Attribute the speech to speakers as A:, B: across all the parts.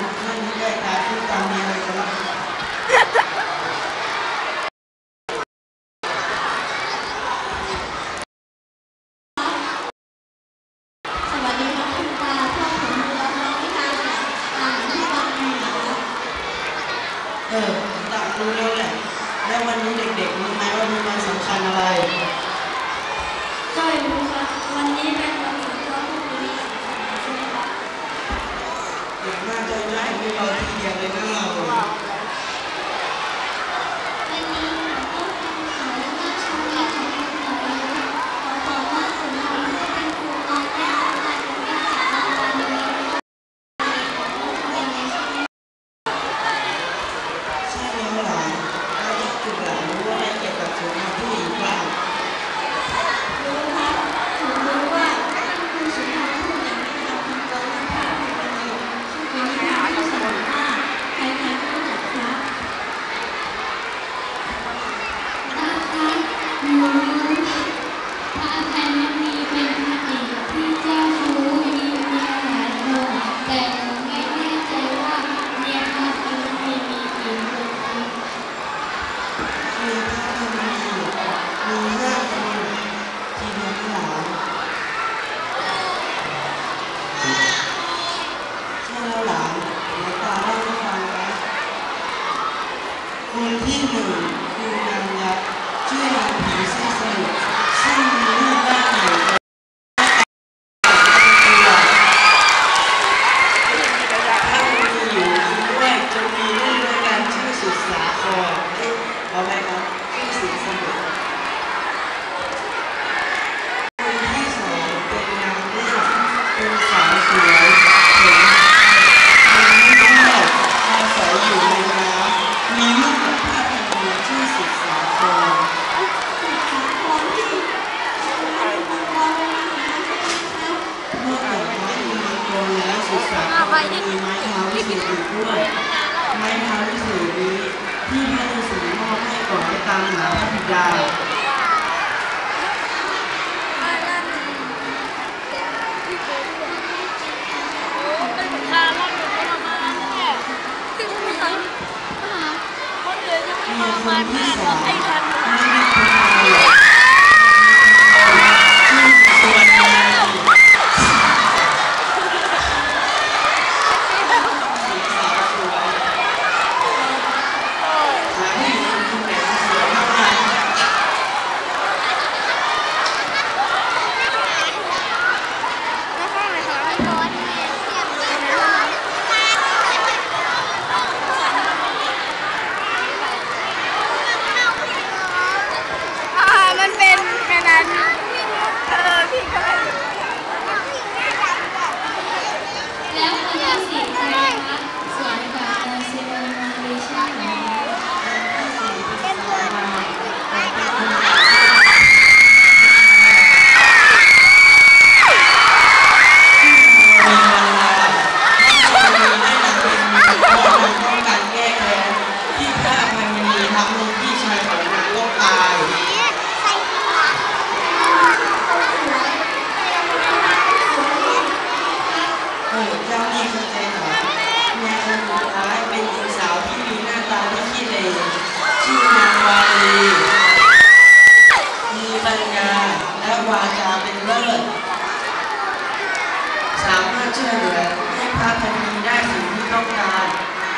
A: ทุกท่านที่ได้กา
B: ร
A: ทุก
B: กรรม
A: ดีเลย
B: ครับเออตักรู้
A: แล้วแหละ
C: แล้
A: ววันนี้เด็กๆรู้
B: ไหม
A: ว่าวันสำคัญ
D: อะไร
C: ใช่
A: รู้ครัวันนี้เป็น 大家一定要注意保持一点你们的老龄 ช่วเหลือให้พระพันนีได้สิ่งที่ต้องการ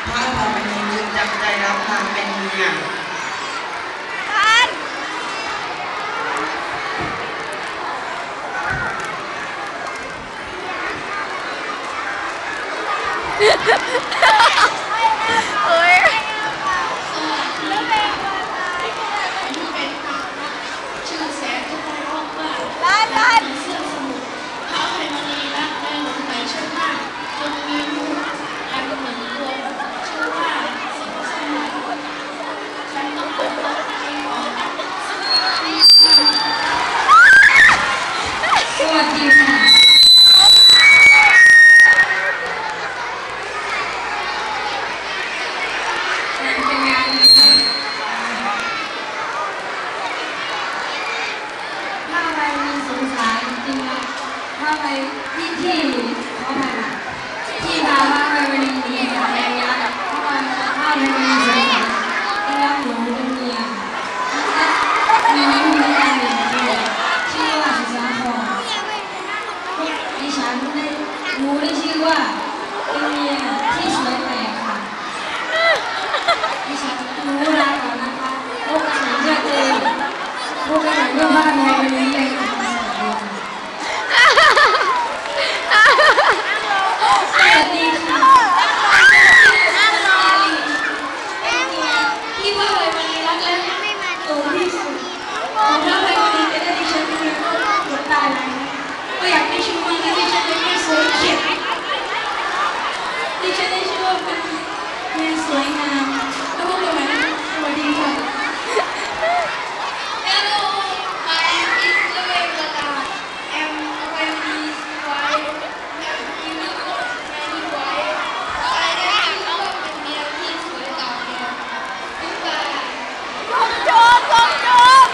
A: พระพันนีจึงจำใจรับนางเป็นเมีย
D: Ha ha ha!
B: เรียนสว
C: ยงามแล้วพบกันใหม่นะคะสวัสดีค่ะ Hello, my name is Louis Lata. I'm very white. I'm beautiful, very white. I don't know when we are kids with our hair. Goodbye.
D: จบจบจบ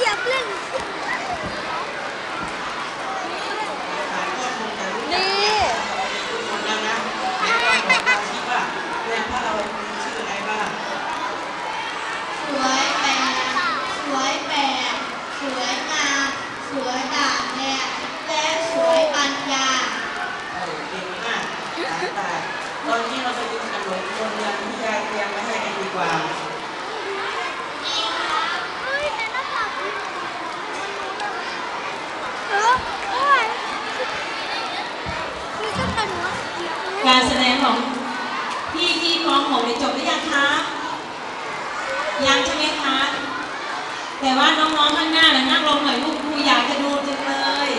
B: อย่าเล่น
D: นี่
A: คนนั้นนะไหนลองบอกอาชีพว่าเรียนพระเราชื่ออะไรบ้าง
B: สวยแปลกสวยแปลกสวยงามสวยด่างแดงและสวยปัญญา
A: เออเก่งมากสายตาตอนนี้เราไปดูขนมโรงเรียนที่ยายเตรียมไว้ให้ กว่า
B: กา
E: รแสดงของพี่ที่มองหกเนี่ยจบหรือยังคะยังใช่ไหมคะแต่ว่าน้องๆข้างหน้าน่ะนั่งลงหน่อยลูกครูอยากจะดูจังเลย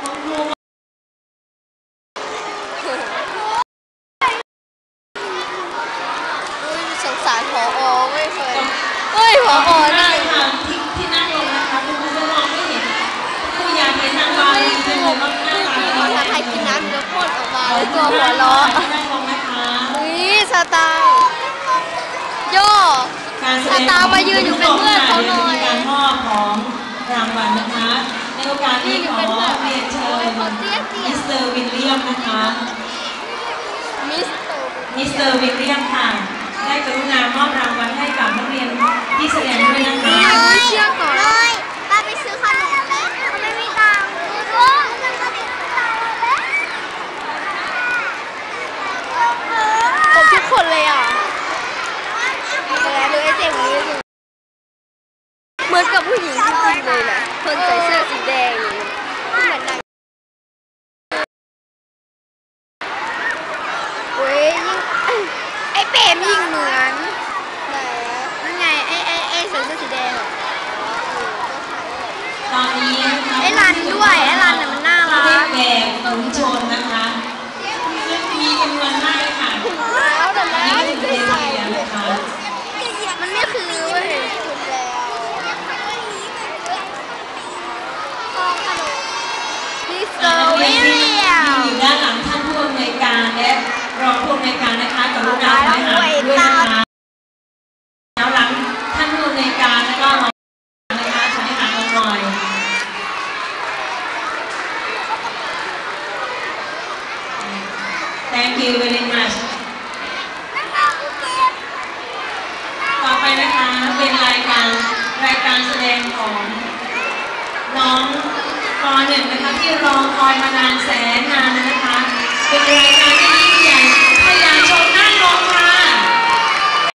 E: คุณครู
D: อุ้ยสงสารพอไม่เคยเฮ้ยพอ
E: ขอบคุณ
D: นั่
E: มาง กค่ะที่ที่นั่งลงนะคะคุณครูจะมองไม่เห็นครูอยากเห็นนางรำจริงๆเลยว่าหน้าตาเป็น
D: พอ
E: ยังไง
D: ถ้าใครกินน้ำเดี๋ยวพ่นออ กมาแล้วตัวหัวเราะ
E: นั่งลงนะคะ
D: อุ้ยสตางค์โย่
E: การแสดง
D: ตามมายืนอยู่เป็นเพื่อนเขาหน่อย
E: มีการมอบของรางวัลนะคะในโอกาสนี้ขอเรียนเชิญมิสเตอร์วิลเลียมนะคะ
D: มิสเตอร์
E: มิสเตอร์วิลเลียมค่ะได้กรุณามอบรางวัลให้กับนักเรียนที่แสดงด้วยนะคะ
D: ไม่เชื่อก่อน
B: เลยป้าไปซื้อขนมแล้วไม่มีตังค์โอ้ยจะมาติดตังค์แล้ว
D: ครบทุกคนเลยอะแต่แล้วเลยไอ้เจ๋งนี้เหมือนกับผู้หญิงที่คุเลยแหละคนใส่เสื้อสีแดงอย่างนี้เหมือนนางเว้ยยิ่งไอ้เปรมยิ่งเหมือนไหนอะนั่นไงไอ้ไอ้ไอ้ใส่เสื้อสีแดงอะ
E: ตอนนี้นะคะ
D: ไอ้ รันด้วยไอ้รันน่ะมันน่ารัก
E: ก็ได้แบกฝูงชนนะคะซึ่งมีจำนวนมากเลยค่ะ
D: แล้วแต่
E: อัน
D: แล้ว
E: นี้
D: นี่
E: คือ
D: คือ
E: เรียน
D: ใส่
E: เรียนนะคะ
D: มันไม่คือเว้ยคุณแล้วพี่เซอ
E: นั
D: ร์
E: กเรี
D: วิ
E: ยนที่
D: เลียม
E: อยู่ด้านหลังท่านผู้อำนวยการและรองผู้อำนวยการนะคะกรุณาถอยห่างด้วยนะคะ you very much ต่อไปนะคะเป็นรายการรายการแสดงของน้องปงนะคะที่รอคอยมานานแสนนานนะคะ เป็นรายการที่